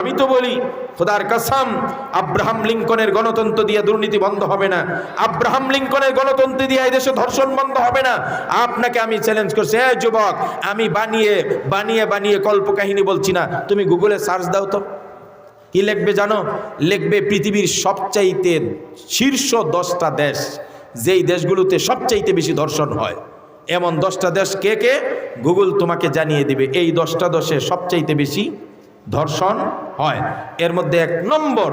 আমি তো বলি, খোদার কাসাম, আব্রাহাম লিঙ্কনের গণতন্ত্র দিয়ে দুর্নীতি বন্ধ হবে না। আব্রাহাম লিঙ্কনের গণতন্ত্র দিয়ে এই দেশে ধর্ষণ বন্ধ হবে না। আপনাকে আমি চ্যালেঞ্জ করছি হ্যাঁ যুবক, আমি বানিয়ে বানিয়ে বানিয়ে কল্পকাহিনী বলছি না। তুমি গুগলে সার্চ দাও তো। কি লিখবে জানো? লিখবে পৃথিবীর সবচাইতে শীর্ষ দশটা দেশ। যেই দেশগুলোতে সবচাইতে বেশি ধর্ষণ হয়। এমন দশটা দেশ কে কে? গুগল তোমাকে জানিয়ে দিবে। এই দশটা দেশে সবচাইতে বেশি ধর্ষণ হয়। এর মধ্যে এক নম্বর,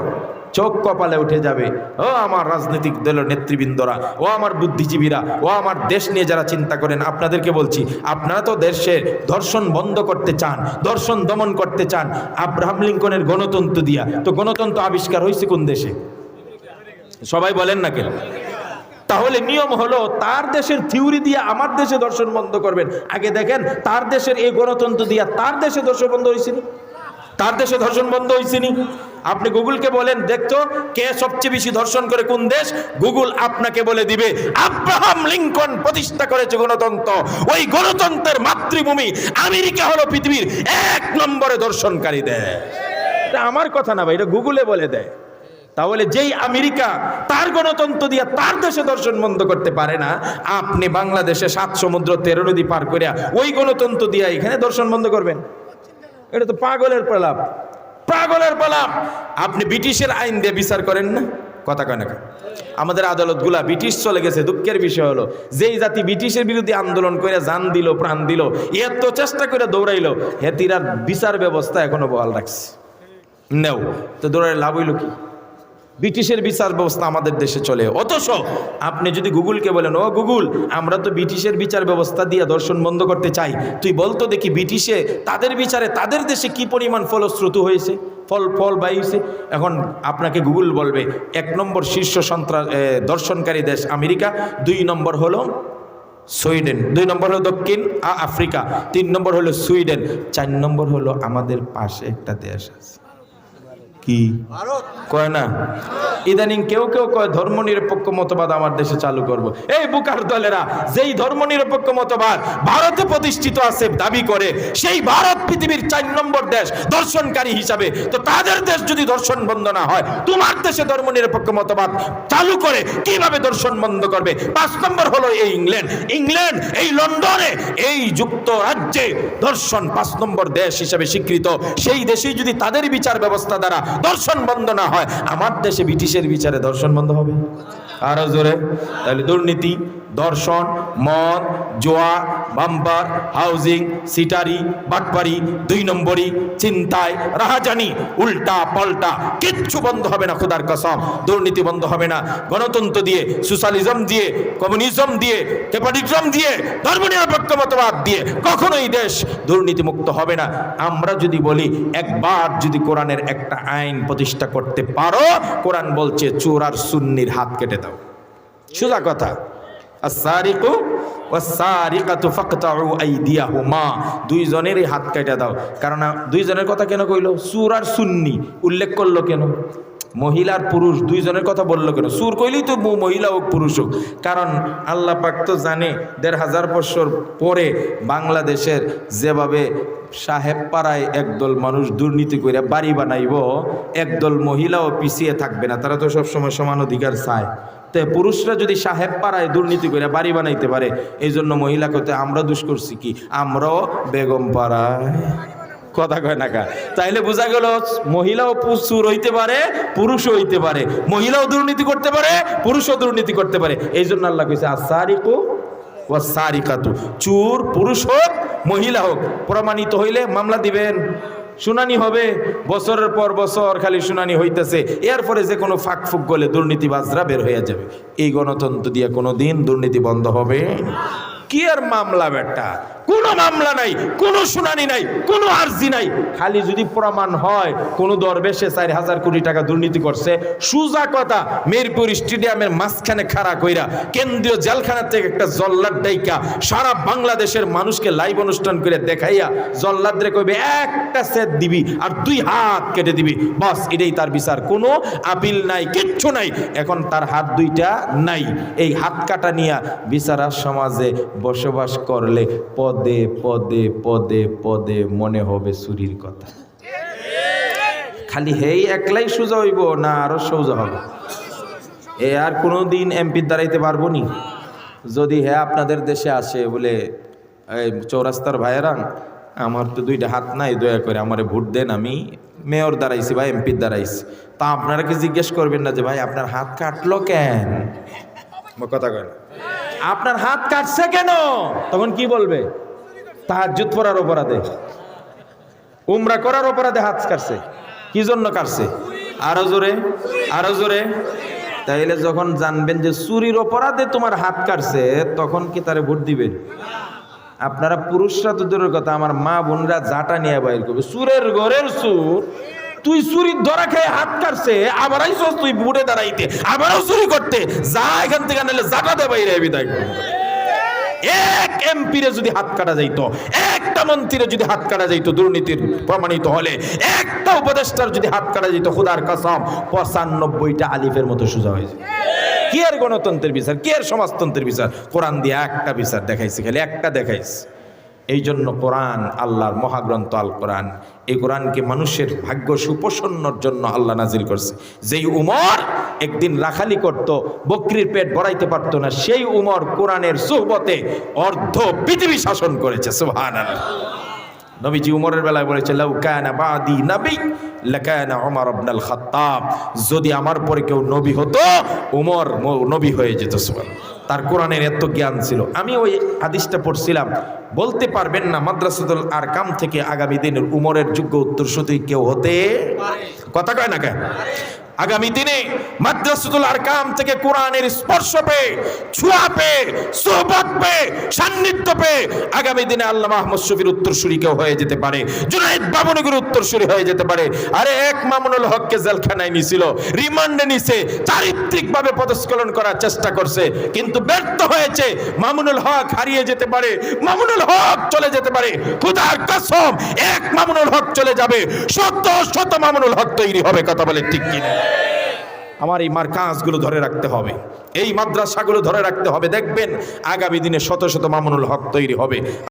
চোখ কপালে উঠে যাবে। ও আমার রাজনৈতিক দলের নেতৃবৃন্দরা, ও আমার বুদ্ধিজীবীরা, ও আমার দেশ নিয়ে যারা চিন্তা করেন, আপনাদেরকে বলছি, আপনারা তো দেশের ধর্ষণ বন্ধ করতে চান, ধর্ষণ দমন করতে চান, আব্রাহাম লিঙ্কনের গণতন্ত্র দিয়া। তো গণতন্ত্র আবিষ্কার হয়েছে কোন দেশে? সবাই বলেন না কেন? তাহলে নিয়ম হলো, তার দেশের থিওরি দিয়ে আমার দেশে দর্শন বন্ধ করবেন। আগে দেখেন, তার দেশের এই গণতন্ত্র দিয়া তার দেশে দর্শন বন্ধ হয়েছে নি? তার দেশে ধর্ষণ বন্ধ হয়েছে নি আপনি গুগলকে বলেন, দেখতো কে সবচেয়ে বেশি ধর্ষণ করে কোন দেশ? গুগল আপনাকে বলে দিবে, আব্রাহাম লিঙ্কন প্রতিষ্ঠা করেছে গণতন্ত্র। ওই গণতন্ত্রের মাতৃভূমি আমেরিকা হলো পৃথিবীর এক নম্বরে ধর্ষণকারী দেশ এটা আমার কথা না ভাই, এটা গুগলে বলে দেয়। তাহলে যেই আমেরিকা তার গণতন্ত্র দিয়ে তার দেশে দর্শন বন্ধ করতে পারে না, আপনি বাংলাদেশে সাত সমুদ্র তেরো নদী পার করিয়া ওই গণতন্ত্র দিয়ে এখানে দর্শন বন্ধ করবেন। এটা তো পাগলের প্রলাপ। পাগলের প্রলাপ। আপনি ব্রিটিশের আইন দিয়ে বিচার করেন না? কথা কয় না? আমাদের আদালতগুলা ব্রিটিশ চলে গেছে, দুঃখের বিষয় হলো, যেই জাতি ব্রিটিশের বিরুদ্ধে আন্দোলন করে জান দিল, প্রাণ দিল, এত চেষ্টা করে দৌড়াইল, হেতিরার বিচার ব্যবস্থা এখনও বহাল রাখছে। নেও, তো দৌড়াই লাভ হইল কি? ব্রিটিশের বিচার ব্যবস্থা আমাদের দেশে চলে। অথচ আপনি যদি গুগলকে বলেন, ও গুগল, আমরা তো ব্রিটিশের বিচার ব্যবস্থা দিয়ে দর্শন বন্ধ করতে চাই। তুই বলতো দেখি ব্রিটিশে তাদের বিচারে তাদের দেশে কি পরিমাণ ফলশ্রুত হয়েছে? ফল ফল বাইছে? এখন আপনাকে গুগল বলবে, এক নম্বর শীর্ষ সন্ত্রাস দর্শনকারী দেশ আমেরিকা, দুই নম্বর হলো সুইডেন, দুই নম্বর হলো দক্ষিণ আফ্রিকা, তিন নম্বর হলো সুইডেন, চার নম্বর হলো আমাদের পাশে একটা দেশ আছে। কি? কয় না? ইদানিং কেউ কেউ কয় ধর্ম নিরপেক্ষ মতবাদ আমার দেশে চালু করব। এই বুকার দলেরা যেই ধর্ম নিরপেক্ষ মতবাদ ভারতে প্রতিষ্ঠিত আছে দাবি করে সেই ভারত পৃথিবীর চার নম্বর দেশ দর্শনকারী হিসাবে। তো তাদের দেশ যদি দর্শন বন্ধ না হয় তোমার দেশে ধর্ম নিরপেক্ষ মতবাদ চালু করে কীভাবে দর্শন বন্ধ করবে? পাঁচ নম্বর হলো এই ইংল্যান্ড। ইংল্যান্ড এই লন্ডনে এই যুক্তরাজ্যে দর্শন পাঁচ নম্বর দেশ হিসাবে স্বীকৃত। সেই দেশেই যদি তাদের বিচার ব্যবস্থা দ্বারা দর্শন বন্ধ না হয় আমার দেশে ব্রিটিশের বিচারে দর্শন বন্ধ হবে। আরও জোরে। তাহলে দুর্নীতি, দর্শন, মদ, জোয়া, বাম্পার, হাউজিং, সিটারি, বাটপারি, দুই নম্বরই, চিন্তায়, রাহাজানি, উল্টা পাল্টা, কিচ্ছু বন্ধ হবে না খোদার কসম, দুর্নীতি বন্ধ হবে না। গণতন্ত্র দিয়ে, সোশ্যালিজম দিয়ে, কমিউনিজম দিয়ে, ক্যাপিটালিজম দিয়ে, ধর্ম ধর্মনিরপেক্ষ মতবাদ দিয়ে, কখনোই দেশ দুর্নীতি মুক্ত হবে না। আমরা যদি বলি, একবার যদি কোরআনের একটা আইন প্রতিষ্ঠা করতে পারো, কোরআন বলছে, চোর আর সুন্নির হাত কেটে সোজা কথা। আসারিকু দুইজনেরই হাত কেটে দাও। কারণ দুইজনের কথা কেন কইলো? সুর আর সুন্নি। উল্লেখ করল কেন? মহিলার পুরুষ দুইজনের কথা বলল কেন? সুর কইলেই তো মহিলা হোক, পুরুষ হোক। কারণ আল্লাহ পাক তো জানে, দেড় হাজার বছর পরে বাংলাদেশের যেভাবে সাহেব পাড়ায় একদল মানুষ দুর্নীতি করে বাড়ি বানাইব, একদল মহিলাও পিছিয়ে থাকবে না। তারা তো সবসময় সমান অধিকার চায়। তো পুরুষরা যদি সাহেব পাড়ায় দুর্নীতি করে বাড়ি বানাইতে পারে এই জন্য মহিলা কতে আমরা দুষ করছি কি? আমরাও বেগম পাড়ায়। কথা কয় না তাইলে বোঝা গেল, মহিলাও চুর হইতে পারে, পুরুষও হইতে পারে। মহিলাও দুর্নীতি করতে পারে, পুরুষও দুর্নীতি করতে পারে। এই জন্য আল্লাহ কইছে আসারিকু ওয়া সারিকাতু চুর, পুরুষ হোক, মহিলা হোক, প্রমাণিত হইলে মামলা দিবেন। শুনানি হবে, বছরের পর বছর খালি শুনানি হইতেছে। এরপরে যে কোনো ফাঁক ফুক গলে দুর্নীতিবাজরা বের হয়ে যাবে। এই গণতন্ত্র দিয়ে কোনো দিন দুর্নীতি বন্ধ হবে। কি আর মামলা বেটা? কোনো মামলা নাই, কোনো শুনানি নাই, কোনো আর্জি নাই। খালি যদি প্রমাণ হয়, কোনো দরবেশে চার হাজার কোটি টাকা দুর্নীতি করছে, সুজা কথা, মিরপুর স্টেডিয়ামের মাঝখানে খাড়া কইরা কেন্দ্রীয় জেলখানা থেকে একটা জল্লাদ ডাইকা সারা বাংলাদেশের মানুষকে লাইভ অনুষ্ঠান করে দেখাইয়া জল্লাদরে কইবে, একটা সেট দিবি আর দুই হাত কেটে দিবি। বাস, এটাই তার বিচার। কোনো আপিল নাই, কিচ্ছু নাই। এখন তার হাত দুইটা নাই। এই হাত কাটা নিয়া বিচারা সমাজে বসবাস করলে পদে পদে পদে পদে পদে মনে হবে চুরির কথা। খালি হেই একলাই সোজা হইব না আরও সোজা হবে? এ আর কোনো দিন এমপির দাঁড়াইতে পারব নি? যদি হ্যাঁ আপনাদের দেশে আসে বলে চৌরাস্তার ভাইয়েরা আমার তো দুইটা হাত নাই দয়া করে আমারে ভোট দেন আমি। মেয়র দাঁড়াইছি বা এমপির দাঁড়াইছি। তা আপনারা কি জিজ্ঞেস করবেন না যে ভাই আপনার হাত কাটলো কেন? কথা কয় না। আপনার হাত কাটছে কেন? তখন কি বলবে? তাহাজ্জুদ পড়ার অপরাধে। উমরা করার অপরাধে হাত কাটছে। কি জন্য কাটছে? আরও জোরে আরও জোরে। তাইলে যখন জানবেন যে চুরির অপরাধে তোমার হাত কাটছে, তখন কি তারে ভোট দিবেন? আপনারা পুরুষরা তো দূরের কথা, আমার মা বোনরা জাটা নিয়ে বাইর করবে। সুরের ঘরের সুর তুই চুরির ধরা খেয়ে হাত কাটছে, আবার আইসস তুই বুড়ে দাঁড়াইতে, আবারও চুরি করতে। যা এখান থেকে নাহলে জাটা দে বাইরে, বিদায় এক এমপিরে যদি হাত কাটা যাইতো, একটা মন্ত্রীরে যদি হাত কাটা যাইতো, দুর্নীতির প্রমাণিত হলে, একটা উপদেষ্টার যদি হাত কাটা যাইতো, খুদার কাসম, পঁচানব্বইটা আলিফের মতো সোজা হয়ে যায় কি আর গণতন্ত্রের বিচার? কি আর সমাজতন্ত্রের বিচার? কোরআন দিয়ে একটা বিচার দেখাইছে, খালি একটা দেখাইছে। এই জন্য কোরআন, আল্লাহর মহাগ্রন্থ আল কোরআন। এই কোরআনকে মানুষের ভাগ্য সুপ্রসন্নর জন্য আল্লাহ নাজিল করছে। যেই উমর একদিন রাখালি করত, বকরির পেট ভরাইতে পারতো না, সেই উমর কোরআনের সুহবতে অর্ধ পৃথিবী শাসন করেছে সুহান নবীজি উমরের বেলায় বলেছে, লাউ কানা বাদি নবী, লাকানা ওমর ইবনে খাত্তাব। যদি আমার পরে কেউ নবী হতো, উমর নবী হয়ে যেত সুবহান তার কোরআনের এত জ্ঞান ছিল। আমি ওই আদিশটা পড়ছিলাম, বলতে পারবেন না মাদ্রাসাদল আর কাম থেকে আগামী দিনের উমরের যোগ্য উত্তরসূরি কেউ হতে কথা কয় না কেন? আগামী দিনে মাদ্রাসাতুল আরকাম থেকে কোরআনের স্পর্শ পেয়ে, ছোঁয়া পেয়ে সোহবত পেয়ে, সান্নিধ্য পেয়ে আগামী দিনে আল্লাহ মাহমুদ শফির উত্তরসূরি কেউ হয়ে যেতে পারে। জুনাইদ বাবনগর উত্তরসূরি হয়ে যেতে পারে। আরে এক মামুনুল হককে জেলখানায় নিছিল, রিমান্ডে নিছে, চারিত্রিকভাবে পদস্খলন করার চেষ্টা করছে, কিন্তু ব্যর্থ হয়েছে। মামুনুল হক হারিয়ে যেতে পারে, মামুনুল হক চলে যেতে পারে। খুদার কসম, এক মামুনুল হক চলে যাবে, শত শত মামুনুল হক তৈরি হবে, কথা বলে ঠিক কিনা? আমার এই মার্কাজগুলো ধরে রাখতে হবে। এই মাদ্রাসাগুলো ধরে রাখতে হবে। দেখবেন আগামী দিনে শত শত মামুনুল হক তৈরি হবে।